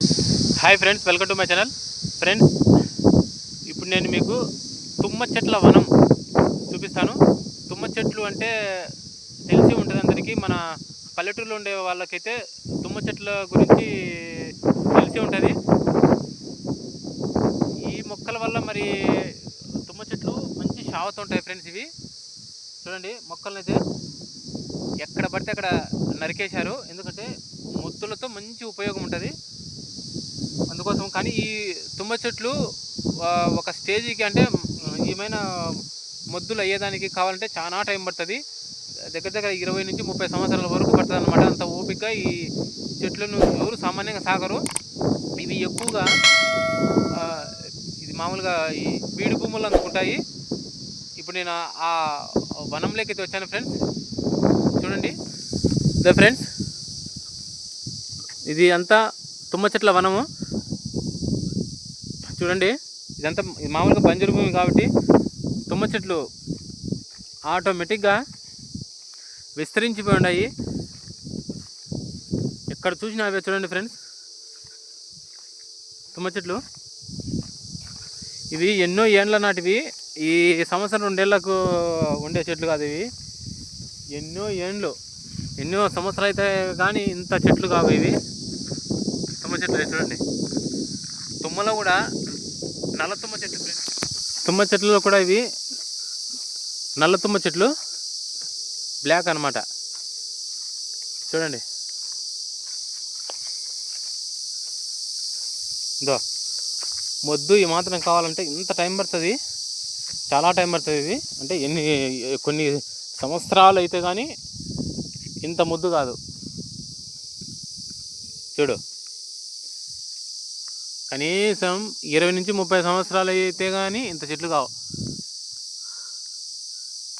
Hi friends welcome to my channel friends ఇప్పుడు నేను మీకు తుమ్మ చెట్ల వనం చూపిస్తాను. తుమ్మ చెట్లు అంటే తెలిసి ఉంటుంది అందరికీ. మన పల్లెటూరులో ఉండే వాళ్ళకైతే తుమ్మ చెట్ల గురించి తెలిసి ఉంటుంది. ఈ మొక్కల వల్ల మరి తుమ్మ చెట్లు మంచి షావతో ఉంటాయి ఫ్రెండ్స్ ఇవి. చూడండి మొక్కలనైతే ఎక్కడ పడితే అక్కడ నరికేశారు. ఎందుకంటే ముద్దులతో మంచి ఉపయోగం ఉంటుంది. అందుకోసం. కానీ ఈ తుమ్మ చెట్లు ఒక స్టేజీకి అంటే ఏమైనా మొద్దులు అయ్యేదానికి కావాలంటే చాలా టైం పడుతుంది. దగ్గర దగ్గర ఇరవై నుంచి ముప్పై సంవత్సరాల వరకు పడుతుంది అనమాట అంత ఓపికగా ఈ చెట్లను ఎవరు సామాన్యంగా సాగరు. ఇవి ఎక్కువగా ఇది మామూలుగా ఈ బీడు భూములు అందుకుంటాయి ఇప్పుడు నేను ఆ- వనంలోకి అయితే వచ్చాను ఫ్రెండ్స్. చూడండి. ద ఫ్రెండ్స్ ఇది అంతా తుమ్మ చెట్ల వనము. చూడండి. ఇదంతా మామూలుగా బంజరు భూమి కాబట్టి తుమ్మ చెట్లు ఆటోమేటిక్గా విస్తరించిపోయి ఉన్నాయి ఎక్కడ చూసినా అవే చూడండి ఫ్రెండ్స్. తుమ్మ చెట్లు. ఇవి ఎన్నో ఏండ్ల నాటివి. ఈ సంవత్సరం రెండేళ్ళకు ఉండే చెట్లు కాదు ఇవి. ఎన్నో ఏండ్లు. ఎన్నో సంవత్సరాలు అయితే కానీ ఇంత చెట్లు కావు ఇవి. తుమ్మ చెట్లు చూడండి. తుమ్మలో కూడా నల్ల తుమ్మ చెట్లు తుమ్మ చెట్లలో కూడా ఇవి నల్ల తుమ్మ చెట్లు బ్లాక్ అన్నమాట. చూడండి. దో మొద్దు ఈ మాత్రం కావాలంటే ఇంత టైం పడుతుంది. చాలా టైం పడుతుంది ఇది. అంటే ఎన్ని కొన్ని సంవత్సరాలు అయితే కానీ ఇంత ముద్దు కాదు. చూడు. కనీసం ఇరవై నుంచి ముప్పై సంవత్సరాలు అయితే కానీ ఇంత చెట్లు కావు.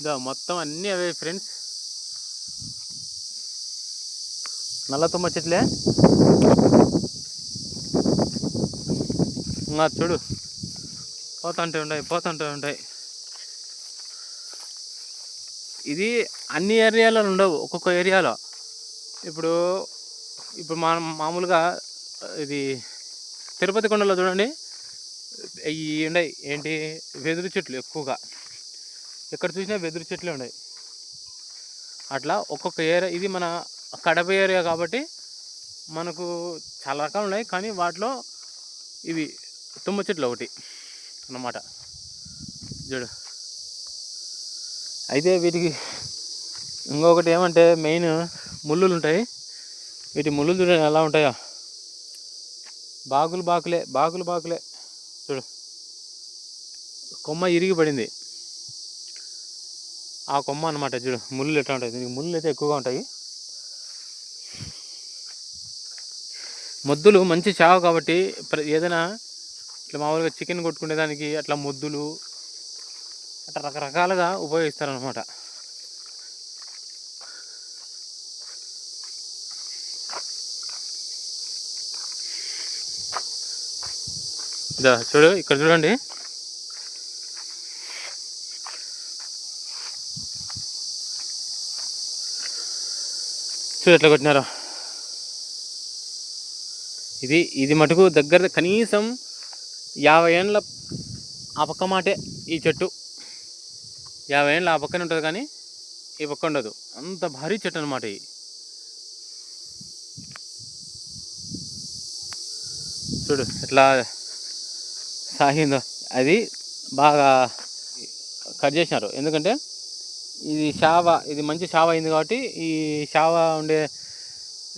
ఇదా మొత్తం అన్నీ అవే ఫ్రెండ్స్. నల్ల తుమ్మ చెట్లే. ఇంకా చూడు. పోతుంటే ఉంటాయి పోతుంటే ఉంటాయి. ఇది అన్ని ఏరియాలో ఉండవు ఒక్కొక్క ఏరియాలో. ఇప్పుడు ఇప్పుడు మా మామూలుగా ఇది తిరుపతి కొండలో చూడండి ఈ ఉన్నాయి. ఏంటి? వెదురు చెట్లు ఎక్కువగా. ఎక్కడ చూసినా వెదురు చెట్లు ఉన్నాయి. అట్లా ఒక్కొక్క ఏరియా ఇది మన కడప ఏరియా కాబట్టి మనకు చాలా రకాలు ఉన్నాయి. కానీ వాటిలో ఇవి తుమ్మ చెట్లు ఒకటి అన్నమాట. చూడు. అయితే వీటికి ఇంకొకటి ఏమంటే మెయిన్ ముళ్ళులు ఉంటాయి. వీటి ముళ్ళు చూడండి ఎలా ఉంటాయో. బాకులు బాకులే బాకులు బాకులే. చూడు. కొమ్మ ఇరిగి పడింది. ఆ కొమ్మ అనమాట చూడు. ముళ్ళు ఎట్లా ఉంటాయి? దీనికి ముళ్ళు అయితే ఎక్కువగా ఉంటాయి. మొద్దులు మంచి చావు కాబట్టి ఏదైనా ఇట్లా మామూలుగా చికెన్ కొట్టుకునే దానికి అట్లా మొద్దులు అట్లా రకరకాలుగా ఉపయోగిస్తారనమాట ఇదా చూడు ఇక్కడ చూడండి. చూడు ఎట్లా కొట్టినారో. ఇది ఇది మటుకు దగ్గర కనీసం యాభై ఏండ్ల ఆ పక్క మాటే ఈ చెట్టు. యాభై ఏండ్ల ఆ పక్కనే ఉంటుంది కానీ ఈ పక్క ఉండదు. అంత భారీ చెట్టు అనమాట ఇది. చూడు ఎట్లా సాగిందో అది బాగా కట్ చేసినారు. ఎందుకంటే ఇది షావ ఇది మంచి షావ అయింది కాబట్టి ఈ షావ ఉండే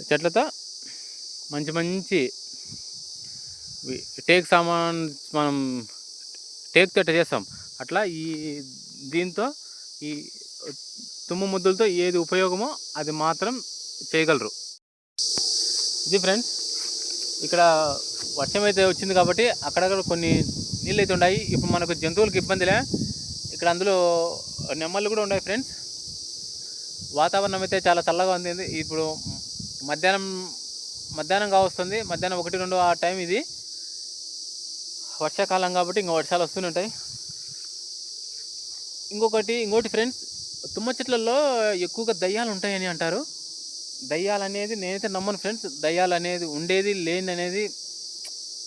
చెట్లతో మంచి మంచి టేక్ సామాన్ మనం టేక్ తోట చేస్తాం. అట్లా ఈ దీంతో ఈ తుమ్ము ముద్దులతో ఏది ఉపయోగమో అది మాత్రం చేయగలరు. ఇది ఫ్రెండ్స్ ఇక్కడ వర్షం అయితే వచ్చింది కాబట్టి అక్కడక్కడ కొన్ని నీళ్ళు అయితే ఉన్నాయి ఇప్పుడు మనకు జంతువులకు ఇబ్బందిలే. ఇక్కడ అందులో నెమ్మళ్ళు కూడా ఉన్నాయి ఫ్రెండ్స్. వాతావరణం అయితే చాలా చల్లగా ఉంది. ఇప్పుడు మధ్యాహ్నం మధ్యాహ్నం కావస్తుంది. మధ్యాహ్నం ఒకటి రెండు ఆ టైం ఇది. వర్షాకాలం కాబట్టి ఇంకా వర్షాలు వస్తూనే ఉంటాయి. ఇంకొకటి ఇంకోటి ఫ్రెండ్స్ తుమ్మ చెట్లలో ఎక్కువగా దయ్యాలు ఉంటాయని అంటారు. దయ్యాలు అనేది నేనైతే నమ్మను ఫ్రెండ్స్. దయ్యాలు అనేది ఉండేది లేని అనేది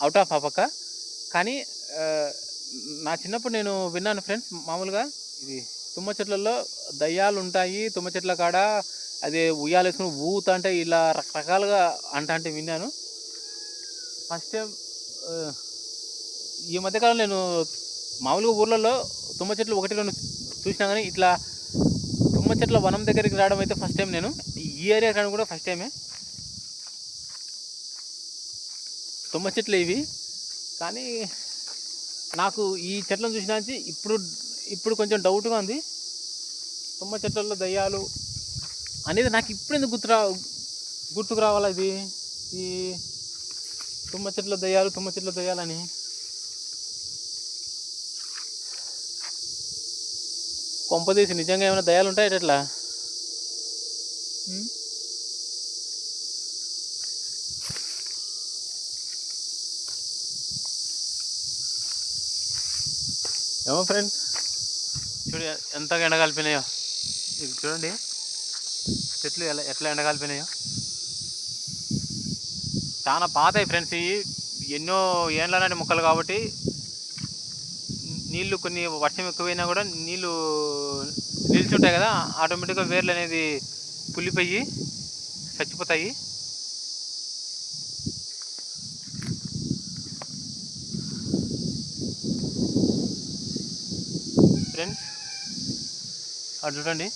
అవుట్ ఆఫ్ ఆ కానీ నా చిన్నప్పుడు నేను విన్నాను ఫ్రెండ్స్ మామూలుగా ఇది తుమ్మ చెట్లలో దయ్యాలు ఉంటాయి తుమ్మ చెట్ల కాడ అదే ఉయ్యాలు వేసుకుని ఊత అంటే ఇలా రకరకాలుగా అంట అంటే విన్నాను. ఫస్ట్ టైం ఈ మధ్యకాలం నేను మామూలుగా ఊర్లలో తుమ్మ చెట్లు ఒకటి రెండు చూసినా కానీ ఇట్లా చెట్ల వనం దగ్గరికి రావడం అయితే ఫస్ట్ టైం నేను. ఈ ఏరియా రావడం కూడా ఫస్ట్ టైమే తుమ్మ చెట్లు ఇవి. కానీ నాకు ఈ చెట్లను చూసినాంచి ఇప్పుడు ఇప్పుడు కొంచెం డౌట్గా ఉంది. తుమ్మ చెట్లలో దయ్యాలు అనేది నాకు ఇప్పుడు ఎందుకు గుర్తు రా గుర్తుకు రావాలా ఇది? ఈ తుమ్మ చెట్ల దయ్యాలు తుమ్మ చెట్ల దయ్యాలని. కొంపదీసి నిజంగా ఏమైనా దయాలు ఉంటాయి ఎట్లా? ఏమో ఫ్రెండ్స్ చూడు ఎంతగా ఎండగలిపినాయో ఇది చూడండి. చెట్లు ఎలా ఎట్లా ఎండగలిపినాయో చాలా పాతాయి ఫ్రెండ్స్ ఇవి ఎన్నో ఏండ్ల నాటి మొక్కలు కాబట్టి నీళ్ళు కొన్ని వర్షం ఎక్కువైనా కూడా నీళ్ళు నిల్చుంటాయి కదా ఆటోమేటిక్గా వేర్లు అనేది పులిపోయి చచ్చిపోతాయి. ఫ్రెండ్స్ అటు చూడండి.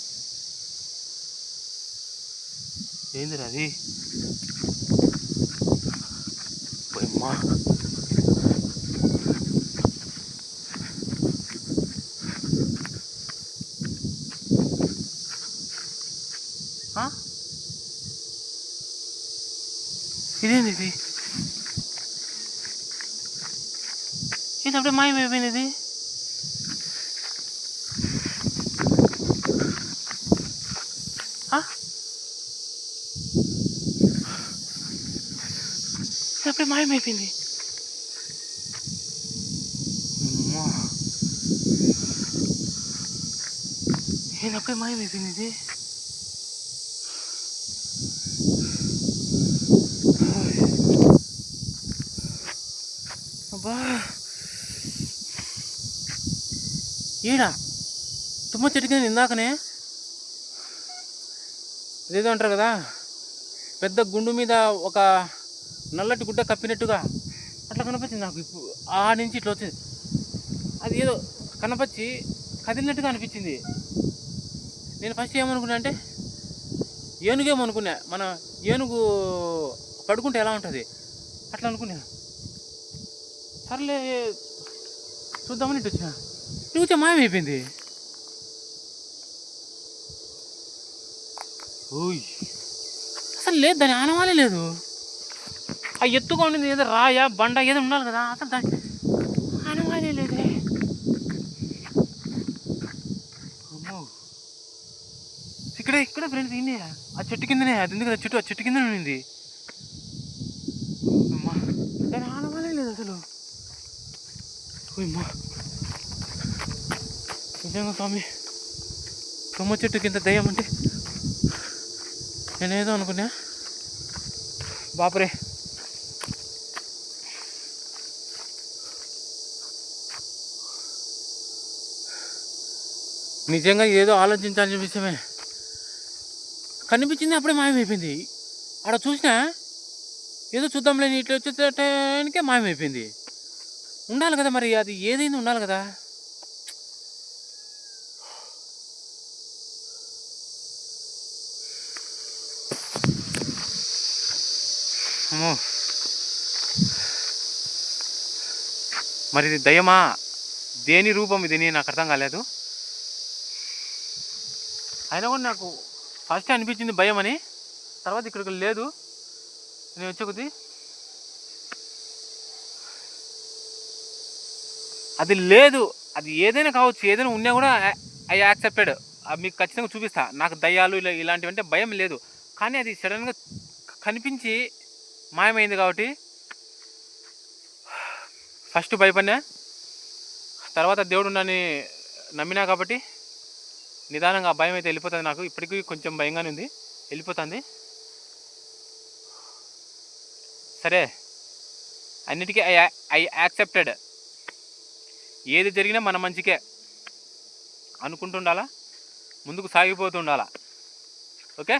ఏందిరా అది? ఇది అప్పుడే మాయమైపోయింది ఇది ఆ? ఇది అప్పుడే మాయమైపోయింది అమ్మా. ఇది అప్పుడే మాయమైపోయింది ఇది అబ్బా ఈడ తుమ్మ చెట్టు కింద ఇందాకనే అదేదో అంటారు కదా పెద్ద గుండు మీద ఒక నల్లటి గుడ్డ కప్పినట్టుగా అట్లా కనిపించింది నాకు ఇప్పుడు. ఆ నుంచి ఇట్లా వచ్చింది. అది ఏదో కనపచ్చి కదిలినట్టుగా అనిపించింది. నేను ఫస్ట్ ఏమనుకున్నా అంటే ఏనుగేమో అనుకున్నా మన ఏనుగు పడుకుంటే ఎలా ఉంటుంది? అట్లా అనుకున్నా. సర్లే చూద్దామని ఇటు వచ్చినా. చూచే మాయమైపోయింది. ఓయ్. అసలు లేదు దాని ఆనవాలే లేదు. ఆ ఎత్తుగా ఉండింది ఏదో రాయ బండ ఏదో ఉండాలి కదా అసలు దాని ఆనవాలే లేదే. అమ్మో. ఇక్కడే ఇక్కడే ఫ్రెండ్స్ ఇన్నే ఆ చెట్టు కిందనే అది ఉంది కదా చెట్టు ఆ చెట్టు కిందనే ఉండింది. అమ్మా. దాని ఆనవాలే లేదు అసలు. ఓయమ్మా నిజంగా స్వామి తుమ్మ చెట్టు కింద దయ్యం అంటే నేనేదో అనుకున్నా. బాపరే. నిజంగా ఏదో ఆలోచించాల్సిన విషయమే. కనిపించింది అప్పుడే మాయమైపోయింది. ఆడ చూసినా ఏదో చూద్దాంలే ఇట్లా వచ్చేటానికే మాయమైపోయింది. ఉండాలి కదా మరి అది ఏదైంది ఉండాలి కదా. అమ్మో. మరి ఇది దయమా? దేని రూపం ఇది నాకు అర్థం కాలేదు. అయినా కూడా నాకు ఫస్ట్ అనిపించింది భయం అని. తర్వాత ఇక్కడికి లేదు. నేను వచ్చే కొద్దీ అది లేదు. అది ఏదైనా కావచ్చు. ఏదైనా ఉన్నా కూడా ఐ యాక్సెప్టెడ్. మీకు ఖచ్చితంగా చూపిస్తా. నాకు దయ్యాలు ఇలా ఇలాంటివి అంటే భయం లేదు. కానీ అది సడన్గా కనిపించి మాయమైంది కాబట్టి ఫస్ట్ భయపడినా తర్వాత దేవుడు నన్ను నమ్మినా కాబట్టి నిదానంగా భయం అయితే వెళ్ళిపోతుంది నాకు. ఇప్పటికీ కొంచెం భయంగానే ఉంది. వెళ్ళిపోతుంది. సరే. అన్నిటికీ ఐ ఐ యాక్సెప్టెడ్. ఏది జరిగినా మన మంచికే అనుకుంటుండాలా? ముందుకు సాగిపోతుండాలా? ఓకే?